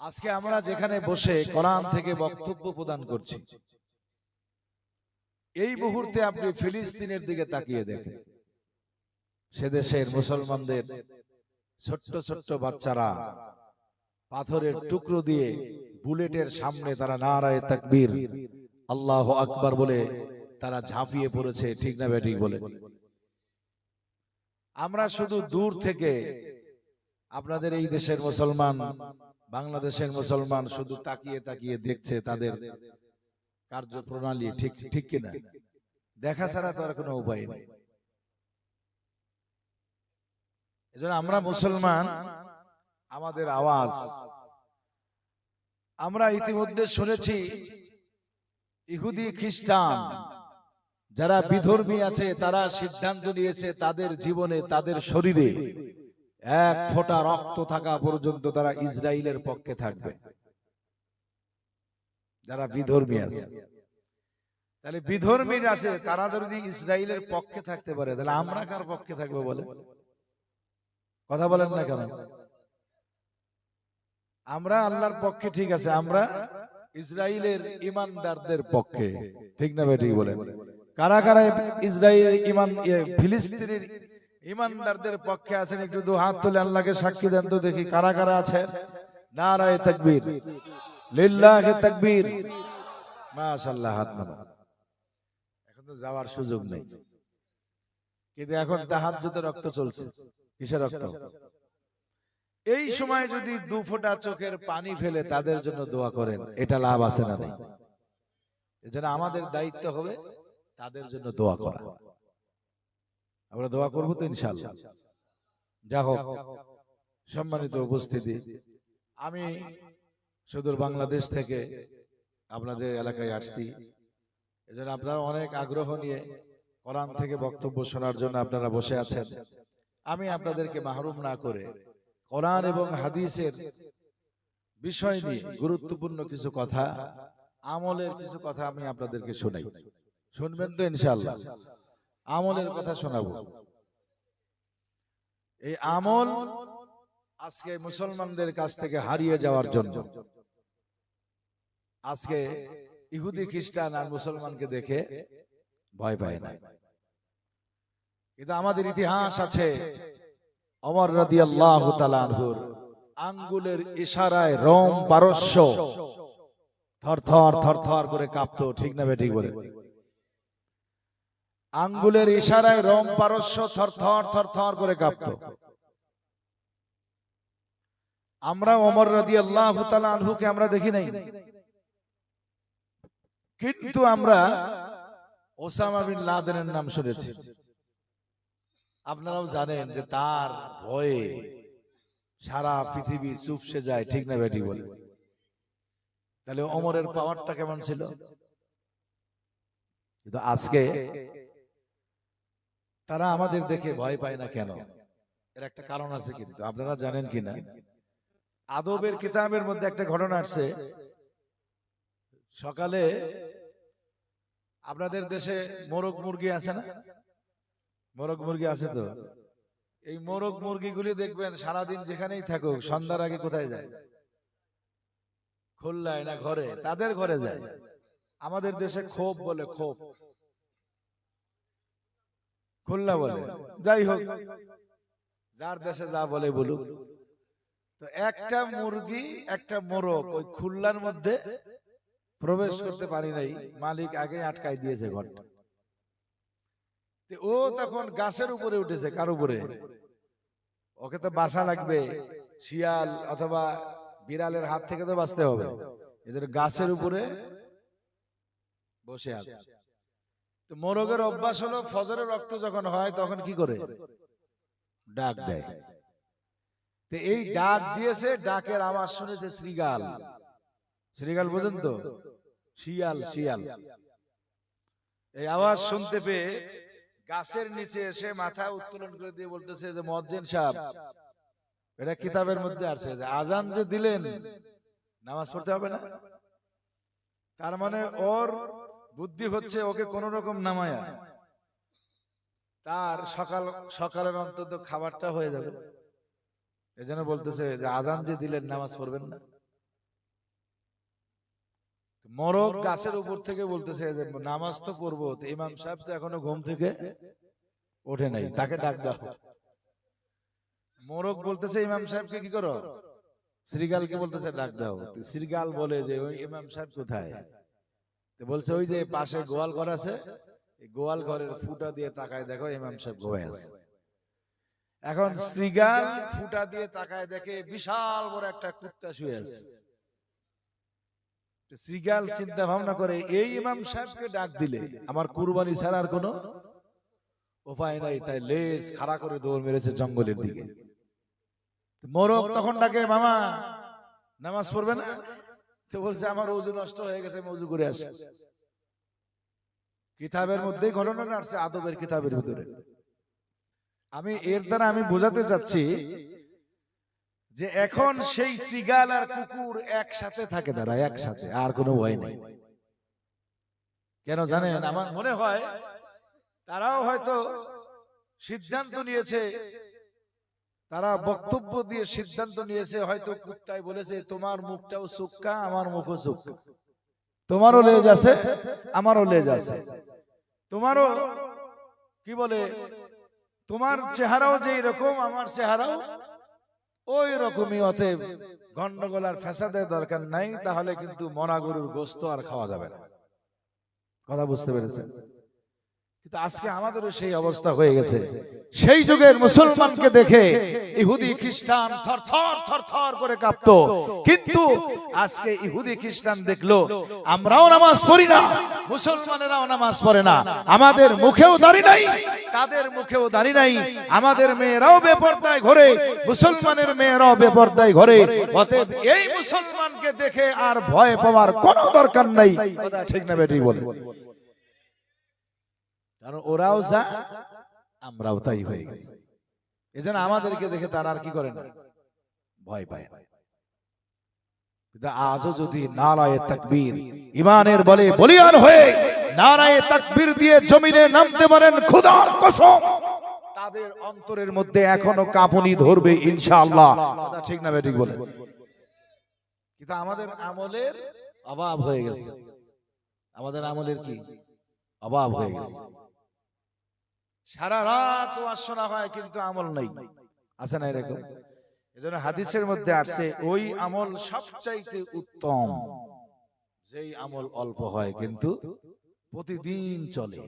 আজকে আমরা যেখানে বসে কোরআন থেকে বক্তব্য প্রদান করছি। এই মুহূর্তে আপনি ফিলিস্তিনের দিকে তাকিয়ে দেখেন। সে দেশের মুসলমানদের ছোট্ট ছোট্ট বাচ্চারা পাথরের টুকরো দিয়ে বুলেটের সামনে তারা নারায় তাকবীর, আল্লাহ আকবার বলে তারা ঝাঁপিয়ে পড়েছে, ঠিক না ব্যাঠিক বলে। আমরা শুধু দূর থেকে আপনাদের এই দেশের মুসলমান বাংলাদেশের মুসলমান শুধু তাকিয়ে তাকিয়ে দেখছে তাদের কার্যপ্রণালী ঠিক ঠিক কিনা। দেখা ছাড়া তো আর কোনো উপায় নেই। এজন্য আমরা মুসলমান, আমাদের আওয়াজ। আমরা ইতিমধ্যে শুনেছি, ইহুদি খ্রিস্টান যারা বিধর্মী আছে, তারা সিদ্ধান্ত নিয়েছে তাদের জীবনে, তাদের শরীরে এক ফোঁটা রক্ত থাকা পর্যন্ত তারা ইসরায়েলের পক্ষে থাকবে। যারা বিধর্মী আছে। তাহলে বিধর্মীর আছে তারা যদি ইসরায়েলের পক্ষে থাকতে পারে তাহলে আমরা কার পক্ষে থাকব বলে কথা বলেন না কেন? আমরা আল্লাহর পক্ষে ঠিক আছে আমরা ইসরায়েলের ইমানদারদের পক্ষে। ঠিক না ভাই ঠিক বলেন। কারা কারা ইসরায়েল ইমান ফিলিস্তিনের ইমানদারদের পক্ষে আছেন, একটু দু হাত তুলে আল্লাহকে সাক্ষী দেন তো দেখি কারা কারা আছেন। নারায় তাকবীর। লিল্লাহে তাকবীর। মাশাআল্লাহ, হাত নামা এখন তো যাওয়ার সুযোগ নেই। কিন্তু এখন তাহাজ্জুদের রক্ত চলছে। কিসের রক্ত? এই সময় যদি দু ফোঁটা চোখের পানি ফেলে তাদের জন্য দোয়া করেন, এটা লাভ আছে না নেই? এজন্য আমাদের দায়িত্ব হবে তাদের জন্য দোয়া করা। আমরা দোয়া করব তো ইনশাল্লাহ যা হোক, সম্মানিত উপস্থিতি, আমি সুদূর বাংলাদেশ থেকে আপনাদের এলাকায় আসছি। এজন্য আপনারা অনেক আগ্রহ নিয়ে কোরআন থেকে বক্তব্য শোনার জন্য আপনারা বসে আছেন। আমি আপনাদেরকে মাহরুম না করে কোরআন এবং হাদিসের বিষয় নিয়ে গুরুত্বপূর্ণ কিছু কথা, আমলের কিছু কথা আমি আপনাদেরকে শোনাই। শুনবেন তো ইনশাআল্লাহ। আমলের কথা শোনাবো। এই আমল আজকে মুসলমানদের কাছ থেকে হারিয়ে যাওয়ার জন্য। আজকে ইহুদি খ্রিস্টান আর মুসলমানকে দেখে ভয় পায় না। কিন্তু আমাদের ইতিহাস আছে। অমর রাদি আল্লাহ তালানহুর আঙ্গুলের ইশারায় রোম পারস্য। থর থর থর থর করে কাঁপতো ঠিক না ঠিক বলে। আঙ্গুলের ইশারায় রোম পারস্য থর থর থর থর করে কাঁপতো। আমরা অমর রাদি আল্লাহ আনহুকে আমরা দেখি নাই। কিন্তু আমরা ওসামা বিন লাদেনের নাম শুনেছি। আপনারাও জানেন যে তার ভয়ে সারা পৃথিবী চুপসে যায়, ঠিক না বেটি বলে তাহলে অমরের পাওয়ারটা কেমন ছিল? কিন্তু আজকে তারা আমাদের দেখে ভয় পায় না কেন? এর একটা কারণ আছে কিন্তু। আপনারা জানেন কিনা? আদবের কিতাবের মধ্যে একটা ঘটনা আসছে। সকালে আপনাদের দেশে মোরগ মুরগি আছে না? মোরগ মুরগি আছে তো? এই মোরগ মুরগিগুলি দেখবেন সারাদিন যেখানেই থাকুক, সন্ধ্যার আগে কোথায় যায়? খুলনায় না ঘরে? তাদের ঘরে যায়। আমাদের দেশে ক্ষোভ বলে ক্ষোভ খুলনা বলে। যাই হোক। যার দেশে যা বলে বলুক। তো একটা মুরগি একটা মোরগ ওই খুলনার মধ্যে প্রবেশ করতে পারি নাই। মালিক আগে আটকাই দিয়েছে ঘরটা ও তখন গাছের উপরে উঠেছে কার উপরে? ওকে তো বাসা লাগবে শিয়াল অথবা বিড়ালের হাত থেকে তো বাঁচতে হবে। এদের গাছের উপরে বসে আছে। তো মোরগের অভ্যাস হলো ফজরের রক্ত যখন হয় তখন কি করে? ডাক দেয়। তো এই ডাক দিয়েছে ডাকের আওয়াজ শুনেছে শ্রীগাল। শ্রীগাল বোঝেন তো? শিয়াল শিয়াল এই আওয়াজ শুনতে পেয়ে গাছের নিচে এসে মাথা উত্তোলন করে দিয়ে বলতেছে যে মজ্জেন সাহেব। এটা কিতাবের মধ্যে আছে যে আজান যে দিলেন নামাজ পড়তে হবে না? তার মানে ওর বুদ্ধি হচ্ছে ওকে কোন রকম নামায়া। তার সকাল সকালের অন্তত খাবারটা হয়ে যাবে। এজন্য বলতেছে যে আজান যে দিলেন নামাজ পড়বেন না। মরক গাছের উপর থেকে বলতেছে যে নামাজ তো পড়ব তো ইমাম সাহেব তো এখনও ঘুম থেকে ওঠে নাই তাকে ডাক দাও। মোরগ বলতেছে ইমাম সাহেবকে কি করো? শ্রীগালকে বলতেছে ডাক দাও। শ্রীগাল বলে যে ওই ইমাম সাহেব কোথায়? বলছে ওই যে পাশে গোয়াল ঘর আছে গোয়াল ঘরের ফুটা দিয়ে তাকায় দেখো ইমাম সাহেব ঘুমায় আছে। এখন শ্রীগাল ফুটা দিয়ে তাকায় দেখে বিশাল বড় একটা কুত্তা শুয়ে আছে। শ্রীগাল চিন্তা ভাবনা করে এই ইমাম সাহেবকে ডাক দিলে আমার কুরবানি ছাড়া আর কোনো উপায় নাই তাই লেজ খাড়া করে দৌড় মেরেছে জঙ্গলের দিকে। মোরগ তখন ডাকে মামা নামাজ পড়বে না? তো বলছে আমার ওজু নষ্ট হয়ে গেছে আমি ওজু করে আসি। কিতাবের মধ্যেই ঘটনাটা আসছে আদবের কিতাবের ভিতরে। আমি এর দ্বারা আমি বোঝাতে চাচ্ছি যে এখন সেই শ্রীগাল আর কুকুর একসাথে থাকে তারা একসাথে আর কোনো ভয় নেই। কেন জানেন? আমার মনে হয় তারাও হয়তো সিদ্ধান্ত নিয়েছে তারা বক্তব্য দিয়ে সিদ্ধান্ত নিয়েছে হয়তো কুত্তায় বলেছে তোমার মুখটাও সুক্কা আমার মুখও সুক্কা। তোমারও লেজ আছে আমারও লেজ আছে। তোমারও কি বলে তোমার চেহারাও যে রকম আমার চেহারাও ওই রকমই অতএব গন্ডগোল আর ফ্যাসাদের দরকার নাই তাহলে কিন্তু মনা গরুর গোস্ত আর খাওয়া যাবে না। কথা বুঝতে পেরেছেন। কিন্তু আজকে আমাদেরও সেই অবস্থা হয়ে গেছে। সেই যুগের মুসলমানকে দেখে ইহুদি খ্রিস্টান থর থর থর থর করে কাঁপতো। কিন্তু আজকে ইহুদি খ্রিস্টান দেখল আমরাও নামাজ পড়ি না মুসলমানেরাও নামাজ পড়ে না। আমাদের মুখেও দাড়ি নাই তাদের মুখেও দাড়ি নাই। আমাদের মেয়েরাও বেপর্দায় ঘরে মুসলমানের মেয়েরাও বেপর্দায় ঘরে। অতএব এই মুসলমানকে দেখে আর ভয় পাওয়ার কোনো দরকার নাই। কথা ঠিক না বেটি বলে। কারণ ওরাও যা আমরাও তাই হয়ে গেছি। এজন্য আমাদেরকে দেখে তারা আর কি করে না? ভয় পায় না। আজও যদি নারায়ে তাকবীর ইমানের বলে বলিয়ান হয়ে নারায়ে তাকবীর দিয়ে জমিনে নামতে পারেন খোদার কসম তাদের অন্তরের মধ্যে এখনও কাঁপুনি ধরবে ইনশাআল্লাহ। কথা ঠিক না বেঠিক বলে? কিন্তু আমাদের আমলের অভাব হয়ে গেছে। আমাদের আমলের কি? অভাব হয়ে গেছে। সারা রাত শোনা হয় কিন্তু আমল নাই। আছে না এরকম? এজন্য হাদিসের মধ্যে আসছে ওই আমল সবচাইতে উত্তম। যেই আমল অল্প হয় কিন্তু প্রতিদিন চলে।